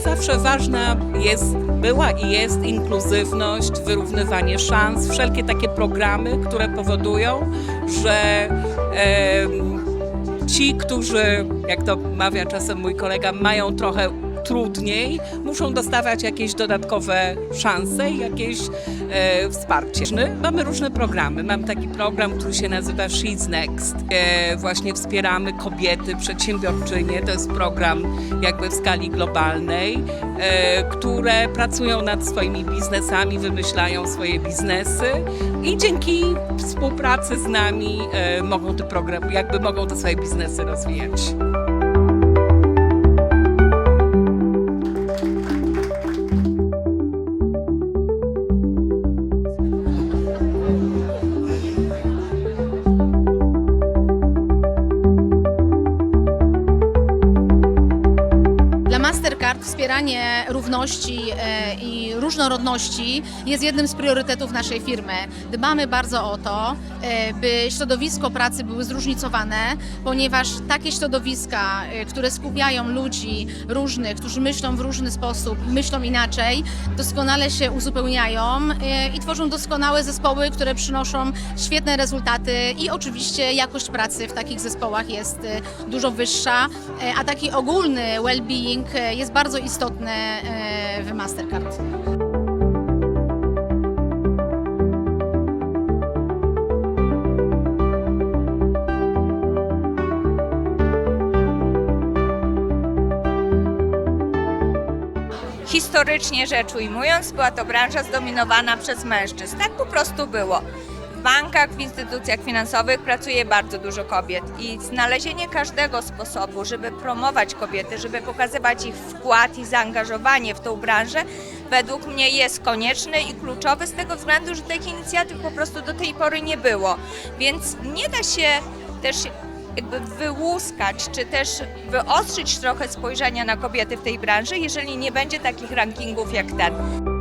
zawsze ważna jest, była i jest inkluzywność, wyrównywanie szans, wszelkie takie programy, które powodują, że em, ci, którzy, jak to mawia czasem mój kolega, mają trochę trudniej, muszą dostawać jakieś dodatkowe szanse i jakieś e, wsparcie. Mamy różne programy. Mam taki program, który się nazywa She's Next. E, właśnie wspieramy kobiety, przedsiębiorczynie. To jest program jakby w skali globalnej, e, które pracują nad swoimi biznesami, wymyślają swoje biznesy i dzięki współpracy z nami e, mogą te programy, jakby mogą te swoje biznesy rozwijać. Mastercard wspieranie równości e, i różnorodności jest jednym z priorytetów naszej firmy. Dbamy bardzo o to, e, by środowisko pracy były zróżnicowane, ponieważ takie środowiska, e, które skupiają ludzi różnych, którzy myślą w różny sposób, myślą inaczej, doskonale się uzupełniają i tworzą doskonałe zespoły, które przynoszą świetne rezultaty i oczywiście jakość pracy w takich zespołach jest dużo wyższa, a taki ogólny well-being jest bardzo istotny e, w Mastercard. Historycznie rzecz ujmując, była to branża zdominowana przez mężczyzn. Tak po prostu było. Bankach, w instytucjach finansowych pracuje bardzo dużo kobiet i znalezienie każdego sposobu, żeby promować kobiety, żeby pokazywać ich wkład i zaangażowanie w tą branżę, według mnie jest konieczny i kluczowy z tego względu, że takich inicjatyw po prostu do tej pory nie było. Więc nie da się też jakby wyłuskać, czy też wyostrzyć trochę spojrzenia na kobiety w tej branży, jeżeli nie będzie takich rankingów jak ten.